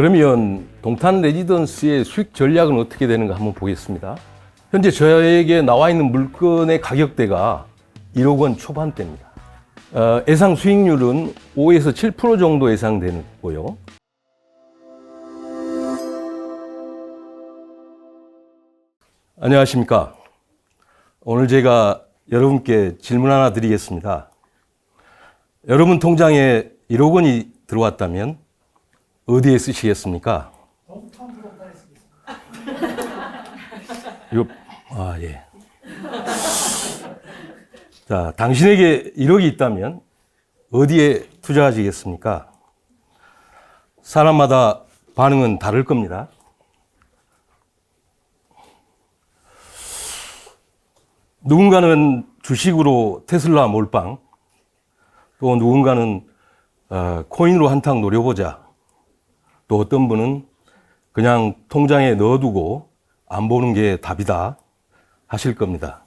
그러면 동탄 레지던스의 수익 전략은 어떻게 되는가 한번 보겠습니다. 현재 저에게 나와 있는 물건의 가격대가 1억 원 초반대입니다. 어, 예상 수익률은 5에서 7% 정도 예상되고요. 안녕하십니까. 오늘 제가 여러분께 질문 하나 드리겠습니다. 여러분 통장에 1억 원이 들어왔다면 어디에 쓰시겠습니까? 이거, 아, 예. 자, 당신에게 1억이 있다면 어디에 투자하시겠습니까? 사람마다 반응은 다를 겁니다. 누군가는 주식으로 테슬라 몰빵, 또 누군가는 어, 코인으로 한탕 노려보자. 또 어떤 분은 그냥 통장에 넣어두고 안 보는 게 답이다 하실 겁니다.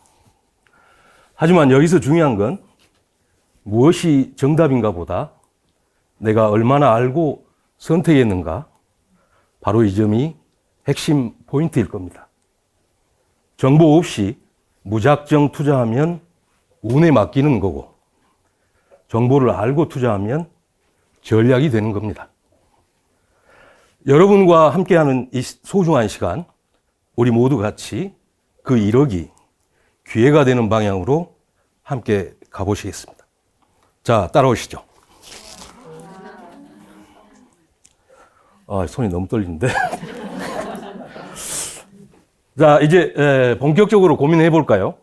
하지만 여기서 중요한 건 무엇이 정답인가 보다 내가 얼마나 알고 선택했는가 바로 이 점이 핵심 포인트일 겁니다. 정보 없이 무작정 투자하면 운에 맡기는 거고 정보를 알고 투자하면 전략이 되는 겁니다. 여러분과 함께하는 이 소중한 시간, 우리 모두 같이 그 1억이 기회가 되는 방향으로 함께 가보시겠습니다. 자, 따라오시죠. 아, 손이 너무 떨리는데. 자, 이제 에, 본격적으로 고민해 볼까요?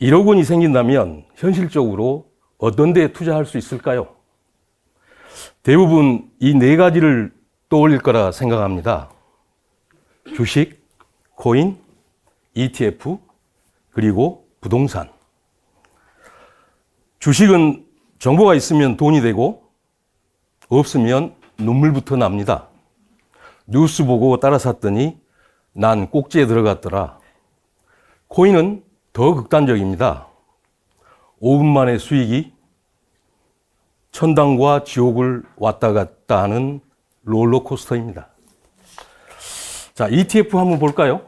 1억 원이 생긴다면 현실적으로 어떤 데 투자할 수 있을까요? 대부분 이 네 가지를 떠올릴 거라 생각합니다. 주식, 코인, ETF, 그리고 부동산. 주식은 정보가 있으면 돈이 되고 없으면 눈물부터 납니다. 뉴스 보고 따라 샀더니 난 꼭지에 들어갔더라. 코인은 더 극단적입니다. 5분 만에 수익이 천당과 지옥을 왔다 갔다 하는 롤러코스터입니다. 자, ETF 한번 볼까요?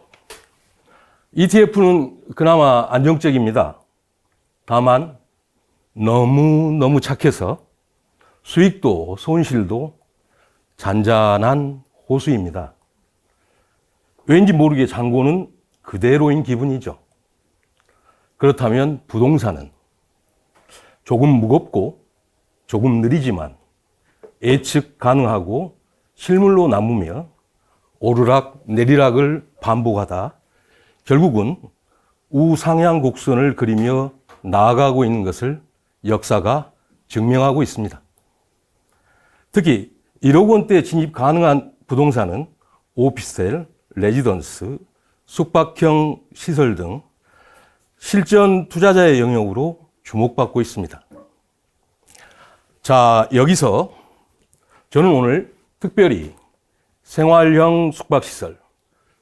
ETF는 그나마 안정적입니다. 다만 너무너무 착해서 수익도 손실도 잔잔한 호수입니다. 왠지 모르게 잔고는 그대로인 기분이죠. 그렇다면 부동산은 조금 무겁고 조금 느리지만 예측 가능하고 실물로 남으며 오르락 내리락을 반복하다 결국은 우상향 곡선을 그리며 나아가고 있는 것을 역사가 증명하고 있습니다. 특히 1억 원대 진입 가능한 부동산은 오피스텔, 레지던스, 숙박형 시설 등 실전 투자자의 영역으로 주목받고 있습니다. 자, 여기서 저는 오늘 특별히 생활형 숙박시설,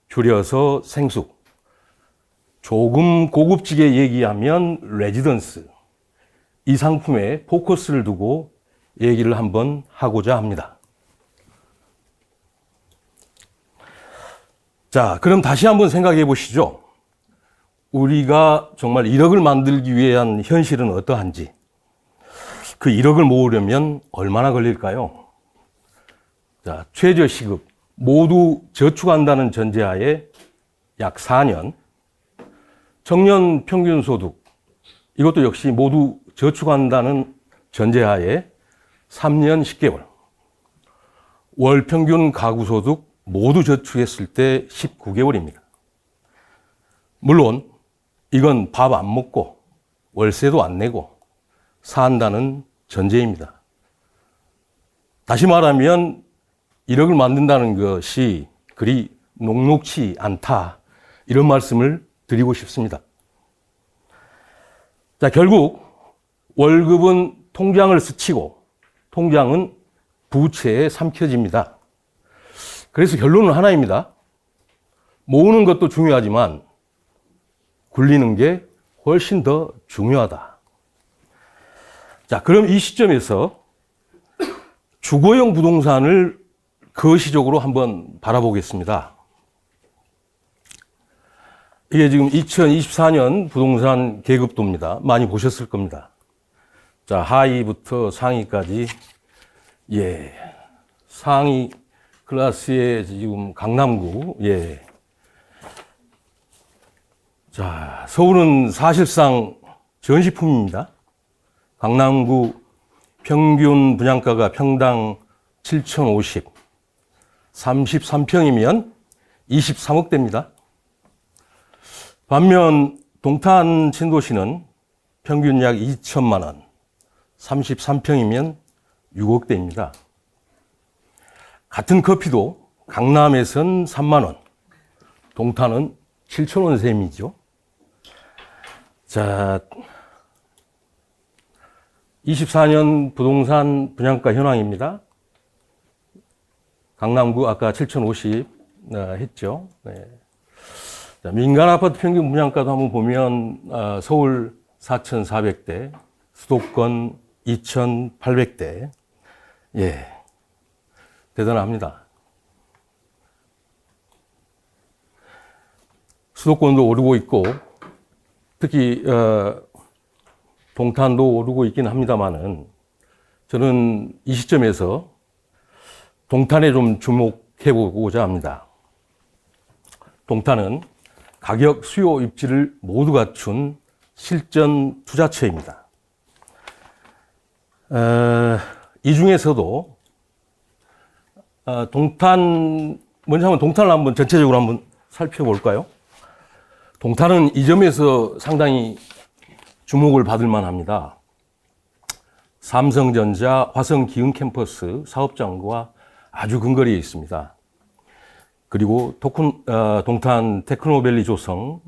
줄여서 생숙, 조금 고급지게 얘기하면 레지던스, 이 상품에 포커스를 두고 얘기를 한번 하고자 합니다. 자, 그럼 다시 한번 생각해 보시죠. 우리가 정말 1억을 만들기 위한 현실은 어떠한지, 그 1억을 모으려면 얼마나 걸릴까요? 자, 최저 시급 모두 저축한다는 전제하에 약 4년, 청년 평균 소득 이것도 역시 모두 저축한다는 전제하에 3년 10개월, 월 평균 가구 소득 모두 저축했을 때 19개월입니다. 물론 이건 밥 안 먹고 월세도 안 내고 산다는 전제입니다. 다시 말하면 1억을 만든다는 것이 그리 녹록치 않다. 이런 말씀을 드리고 싶습니다. 자, 결국 월급은 통장을 스치고 통장은 부채에 삼켜집니다. 그래서 결론은 하나입니다. 모으는 것도 중요하지만 굴리는 게 훨씬 더 중요하다. 자, 그럼 이 시점에서 주거용 부동산을 거시적으로 한번 바라보겠습니다. 이게 지금 2024년 부동산 계급도입니다. 많이 보셨을 겁니다. 자, 하위부터 상위까지, 예. 상위 클래스의 지금 강남구, 예. 자, 서울은 사실상 전시품입니다. 강남구 평균 분양가가 평당 7,050, 33평이면 23억대입니다. 반면 동탄 신도시는 평균 약 2천만 원, 33평이면 6억대입니다. 같은 커피도 강남에선 3만 원, 동탄은 7천 원 셈이죠. 자, 24년 부동산 분양가 현황입니다. 강남구 아까 7,050 어, 했죠. 네. 자, 민간 아파트 평균 분양가도 한번 보면 어, 서울 4,400대, 수도권 2,800대. 예. 대단합니다. 수도권도 오르고 있고 특히 어, 동탄도 오르고 있긴 합니다만은 저는 이 시점에서 동탄에 좀 주목해 보고자 합니다. 동탄은 가격 수요 입지를 모두 갖춘 실전 투자처입니다. 어, 이 중에서도 어, 동탄 먼저 한번 동탄을 한번 전체적으로 한번 살펴볼까요? 동탄은 이 점에서 상당히 주목을 받을 만합니다. 삼성전자 화성 기흥 캠퍼스 사업장과 아주 근거리에 있습니다. 그리고 토큰, 어, 동탄 테크노밸리 조성,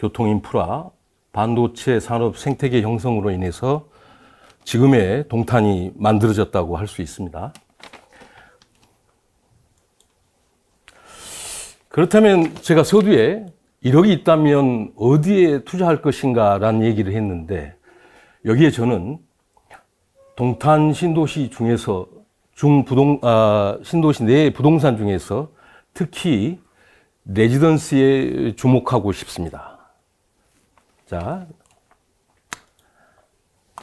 교통 인프라, 반도체 산업 생태계 형성으로 인해서 지금의 동탄이 만들어졌다고 할 수 있습니다. 그렇다면 제가 서두에 1억이 있다면 어디에 투자할 것인가 라는 얘기를 했는데 여기에 저는 동탄 신도시 중에서 중부동 아, 신도시 내 부동산 중에서 특히 레지던스에 주목하고 싶습니다. 자,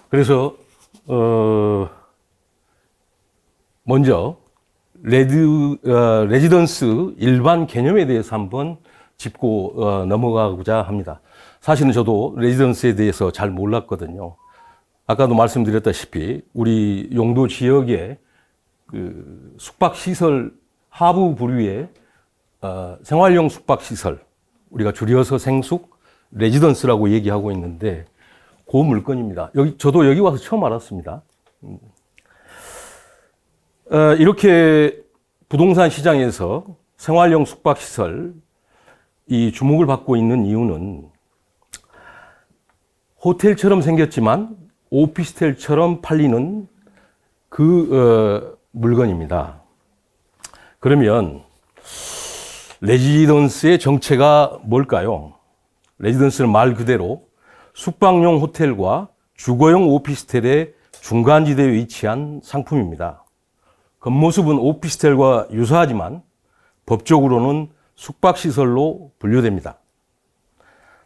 그래서 어, 먼저 레드 어, 레지던스 일반 개념에 대해서 한번 짚고 어, 넘어가고자 합니다. 사실은 저도 레지던스에 대해서 잘 몰랐거든요. 아까도 말씀드렸다시피 우리 용도 지역에 그 숙박 시설 하부 부류의 어, 생활용 숙박 시설 우리가 줄여서 생숙 레지던스라고 얘기하고 있는데 그 물건입니다. 여기 저도 여기 와서 처음 알았습니다. 음. 어, 이렇게 부동산 시장에서 생활용 숙박 시설 이 주목을 받고 있는 이유는 호텔처럼 생겼지만 오피스텔처럼 팔리는 그 어, 물건입니다. 그러면 레지던스의 정체가 뭘까요? 레지던스는 말 그대로 숙박용 호텔과 주거용 오피스텔의 중간지대에 위치한 상품입니다. 겉모습은 오피스텔과 유사하지만 법적으로는 숙박시설로 분류됩니다.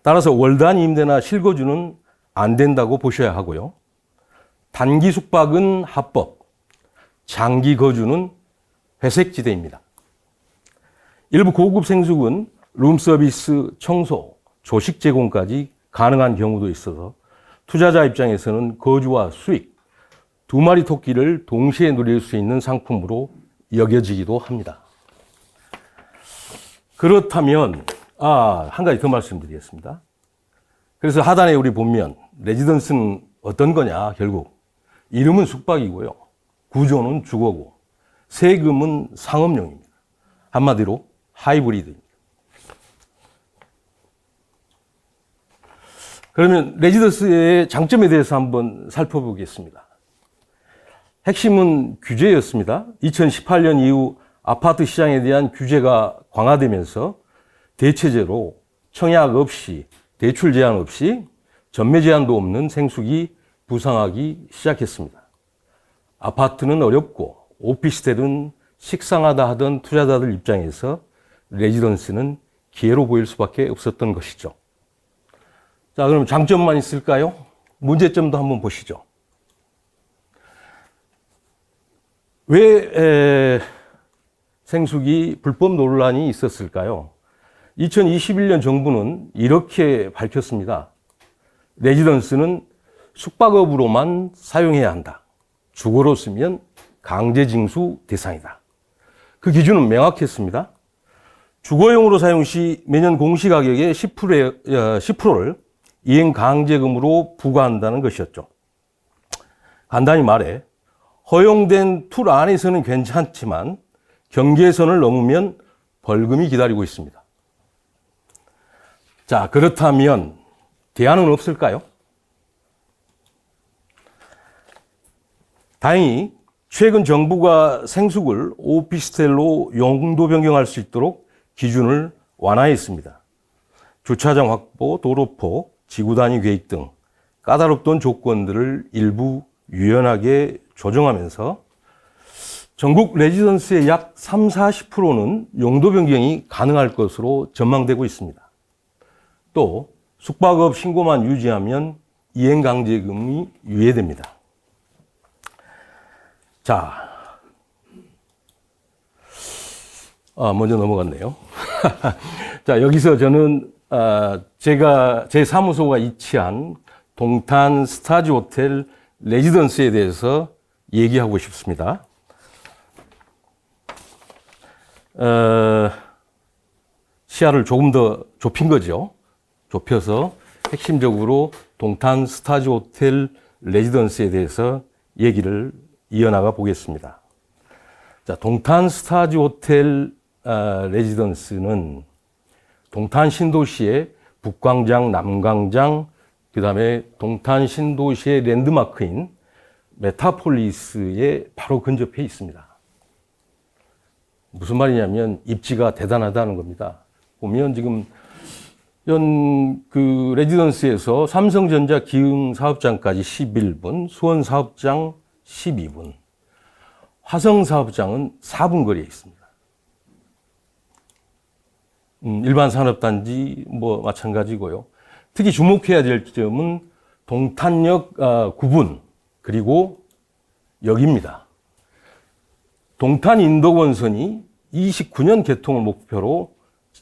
따라서 월단 임대나 실거주는 안 된다고 보셔야 하고요. 단기 숙박은 합법, 장기 거주는 회색지대입니다. 일부 고급 생숙은 룸서비스, 청소, 조식 제공까지 가능한 경우도 있어서 투자자 입장에서는 거주와 수익, 두 마리 토끼를 동시에 누릴 수 있는 상품으로 여겨지기도 합니다. 그렇다면, 아, 한 가지 더 말씀드리겠습니다. 그래서 하단에 우리 보면, 레지던스는 어떤 거냐, 결국. 이름은 숙박이고요. 구조는 주거고, 세금은 상업용입니다. 한마디로 하이브리드입니다. 그러면 레지던스의 장점에 대해서 한번 살펴보겠습니다. 핵심은 규제였습니다. 2018년 이후 아파트 시장에 대한 규제가 강화되면서 대체제로 청약 없이 대출 제한 없이 전매 제한도 없는 생수기 부상하기 시작했습니다. 아파트는 어렵고 오피스텔은 식상하다 하던 투자자들 입장에서 레지던스는 기회로 보일 수밖에 없었던 것이죠. 자, 그럼 장점만 있을까요? 문제점도 한번 보시죠. 왜 에, 생수기 불법 논란이 있었을까요? 2021년 정부는 이렇게 밝혔습니다. 레지던스는 숙박업으로만 사용해야 한다. 주거로 쓰면 강제징수 대상이다. 그 기준은 명확했습니다. 주거용으로 사용 시 매년 공시가격의 10%, 10%를 이행 강제금으로 부과한다는 것이었죠. 간단히 말해 허용된 툴 안에서는 괜찮지만 경계선을 넘으면 벌금이 기다리고 있습니다. 자, 그렇다면 대안은 없을까요? 다행히 최근 정부가 생숙을 오피스텔로 용도 변경할 수 있도록 기준을 완화했습니다. 주차장 확보, 도로폭, 지구 단위 계획 등 까다롭던 조건들을 일부 유연하게 조정하면서 전국 레지던스의 약 3, 40%는 용도 변경이 가능할 것으로 전망되고 있습니다. 또 숙박업 신고만 유지하면 이행 강제금이 유예됩니다. 자, 아, 먼저 넘어갔네요. 자, 여기서 저는 아, 제가 제 사무소가 위치한 동탄 스타즈 호텔 레지던스에 대해서 얘기하고 싶습니다. 어, 시야를 조금 더 좁힌 거죠. 좁혀서 핵심적으로 동탄 스타즈 호텔 레지던스에 대해서 얘기를 이어나가 보겠습니다. 자, 동탄 스타즈 호텔 아, 레지던스는 동탄 신도시의 북광장, 남광장, 그 다음에 동탄 신도시의 랜드마크인 메타폴리스에 바로 근접해 있습니다. 무슨 말이냐면 입지가 대단하다는 겁니다. 보면 지금 현그 레지던스에서 삼성전자 기흥 사업장까지 11분, 수원 사업장 12분, 화성 사업장은 4분 거리에 있습니다. 음, 일반 산업단지 뭐 마찬가지고요. 특히 주목해야 될 점은 동탄역 아, 9분 그리고 역입니다. 동탄 인도건선이 29년 개통을 목표로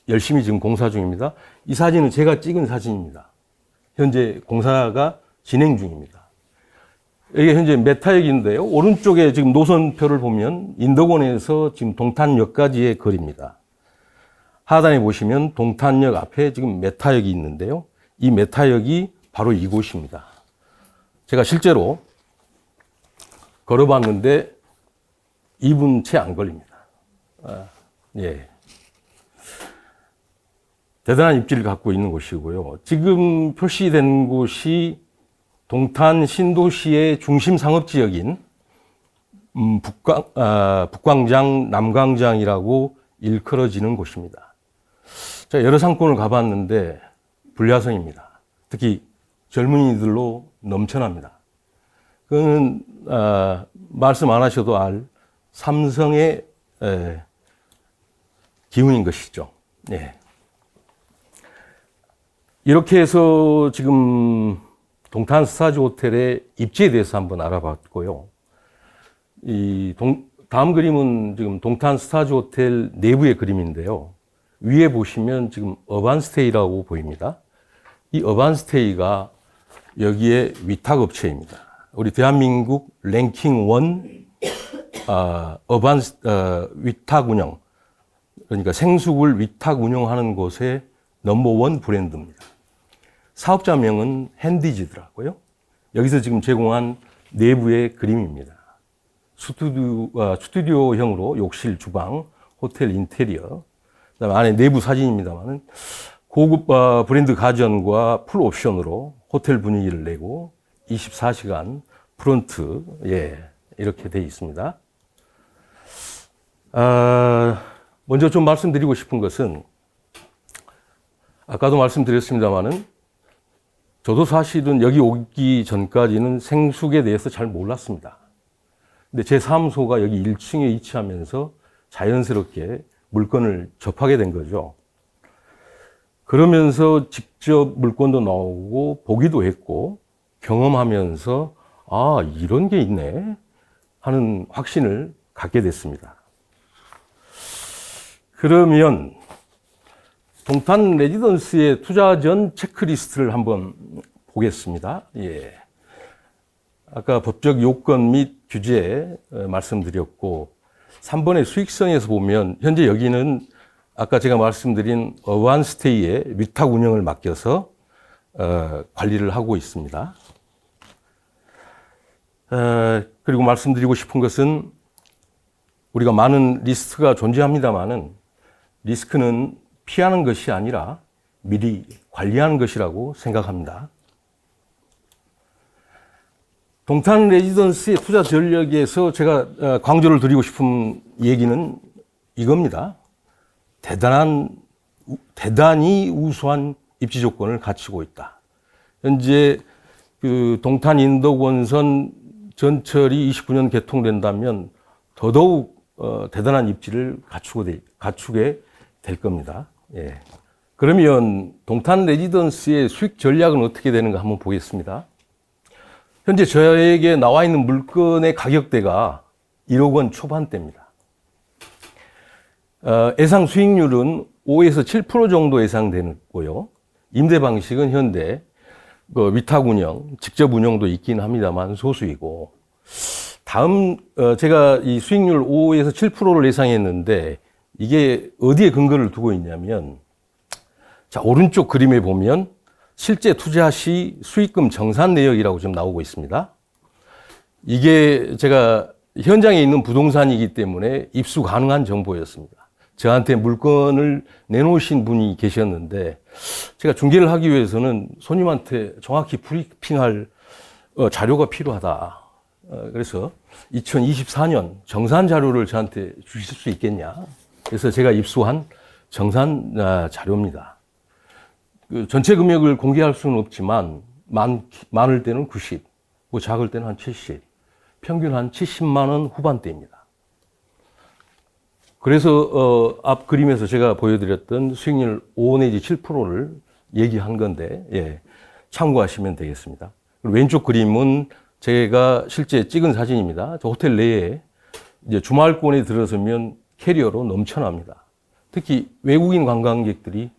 열심히 지금 공사 중입니다. 이 사진은 제가 찍은 사진입니다. 현재 공사가 진행 중입니다. 이게 현재 메타역인데요. 오른쪽에 지금 노선표를 보면 인도권에서 지금 동탄역까지의 거리입니다. 하단에 보시면 동탄역 앞에 지금 메타역이 있는데요. 이 메타역이 바로 이곳입니다. 제가 실제로 걸어봤는데 2분 채 안 걸립니다. 아, 예. 대단한 입지를 갖고 있는 곳이고요. 지금 표시된 곳이 동탄 신도시의 중심 상업 지역인 음, 북광, 아, 북광장, 남광장이라고 일컬어지는 곳입니다. 자, 여러 상권을 가봤는데 불야성입니다. 특히 젊은이들로 넘쳐납니다. 그거는 아, 말씀 안 하셔도 알 삼성의 기운인 것이죠. 예. 이렇게 해서 지금 동탄 스타즈 호텔의 입지에 대해서 한번 알아봤고요. 이 동, 다음 그림은 지금 동탄 스타즈 호텔 내부의 그림인데요. 위에 보시면 지금 어반스테이라고 보입니다. 이 어반스테이가 여기에 위탁업체입니다. 우리 대한민국 랭킹 1 어, 어반 어, 위탁 운영 그러니까 생수를 위탁 운영하는 곳의 넘버원 브랜드입니다. 사업자명은 핸디지더라고요. 여기서 지금 제공한 내부의 그림입니다. 스튜디오, 아, 스튜디오형으로 욕실, 주방, 호텔 인테리어, 그다음 안에 내부 사진입니다만은 고급 아, 브랜드 가전과 풀 옵션으로 호텔 분위기를 내고 24시간 프론트 예 이렇게 돼 있습니다. 아, 먼저 좀 말씀드리고 싶은 것은 아까도 말씀드렸습니다만은 저도 사실은 여기 오기 전까지는 생숙에 대해서 잘 몰랐습니다. 근데 제 사무소가 여기 1층에 위치하면서 자연스럽게 물건을 접하게 된 거죠. 그러면서 직접 물건도 나오고 보기도 했고 경험하면서 아, 이런 게 있네 하는 확신을 갖게 됐습니다. 그러면 동탄 레지던스의 투자 전 체크리스트를 한번 보겠습니다. 예. 아까 법적 요건 및 규제 어, 말씀드렸고 3번의 수익성에서 보면 현재 여기는 아까 제가 말씀드린 어반스테이의 위탁 운영을 맡겨서 어, 관리를 하고 있습니다. 어, 그리고 말씀드리고 싶은 것은 우리가 많은 리스크가 존재합니다만은 리스크는 피하는 것이 아니라 미리 관리하는 것이라고 생각합니다. 동탄 레지던스의 투자 전략에서 제가 어, 강조를 드리고 싶은 얘기는 이겁니다. 대단한, 우- 대단히 우수한 입지 조건을 갖추고 있다. 현재 그 동탄 인덕원선 전철이 29년 개통된다면 더더욱 어, 대단한 입지를 갖추게 될 겁니다. 예. 그러면 동탄 레지던스의 수익 전략은 어떻게 되는가 한번 보겠습니다. 현재 저에게 나와 있는 물건의 가격대가 1억 원 초반대입니다. 어, 예상 수익률은 5에서 7% 정도 예상되고요. 임대 방식은 현대 그 위탁 운영, 직접 운영도 있긴 합니다만 소수이고 다음 어, 제가 이 수익률 5에서 7%를 예상했는데 이게 어디에 근거를 두고 있냐면 자 오른쪽 그림에 보면 실제 투자 시 수익금 정산 내역이라고 지금 나오고 있습니다. 이게 제가 현장에 있는 부동산이기 때문에 입수 가능한 정보였습니다. 저한테 물건을 내놓으신 분이 계셨는데 제가 중개를 하기 위해서는 손님한테 정확히 브리핑할 어, 자료가 필요하다. 어, 그래서 2024년 정산 자료를 저한테 주실 수 있겠냐. 그래서 제가 입수한 정산 아, 자료입니다. 그 전체 금액을 공개할 수는 없지만 많, 많을 때는 90, 뭐 작을 때는 한 70, 평균 한 70만 원 후반대입니다. 그래서 어, 앞 그림에서 제가 보여드렸던 수익률 5 내지 7%를 얘기한 건데 예, 참고하시면 되겠습니다. 왼쪽 그림은 제가 실제 찍은 사진입니다. 저 호텔 내에 주말권에 들어서면 캐리어로 넘쳐납니다. 특히 외국인 관광객들이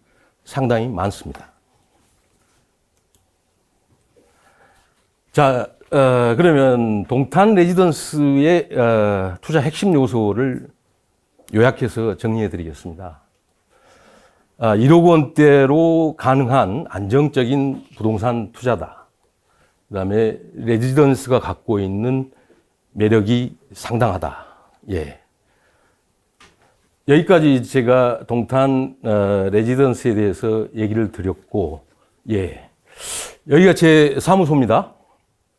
상당히 많습니다. 자, 어, 그러면 동탄 레지던스의 어, 투자 핵심 요소를 요약해서 정리해 드리겠습니다. 아, 1억 원대로 가능한 안정적인 부동산 투자다. 그 다음에 레지던스가 갖고 있는 매력이 상당하다. 예. 여기까지 제가 동탄 어, 레지던스에 대해서 얘기를 드렸고, 예. 여기가 제 사무소입니다.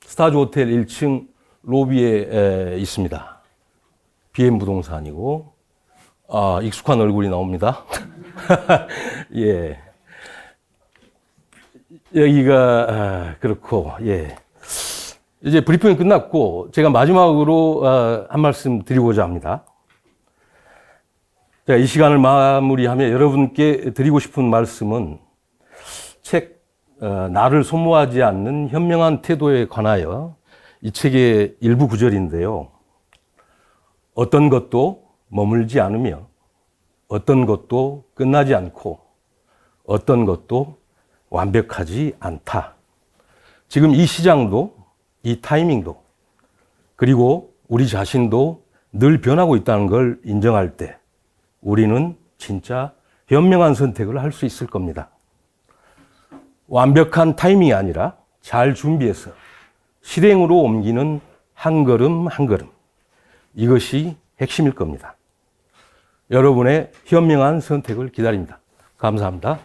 스타즈 호텔 1층 로비에 에, 있습니다. BM 부동산이고, 아, 익숙한 얼굴이 나옵니다. 예. 여기가, 아, 그렇고, 예. 이제 브리핑이 끝났고, 제가 마지막으로 아, 한 말씀 드리고자 합니다. 자, 이 시간을 마무리하며 여러분께 드리고 싶은 말씀은 책, 어, 나를 소모하지 않는 현명한 태도에 관하여 이 책의 일부 구절인데요. 어떤 것도 머물지 않으며 어떤 것도 끝나지 않고 어떤 것도 완벽하지 않다. 지금 이 시장도 이 타이밍도 그리고 우리 자신도 늘 변하고 있다는 걸 인정할 때 우리는 진짜 현명한 선택을 할 수 있을 겁니다. 완벽한 타이밍이 아니라 잘 준비해서 실행으로 옮기는 한 걸음 한 걸음. 이것이 핵심일 겁니다. 여러분의 현명한 선택을 기다립니다. 감사합니다.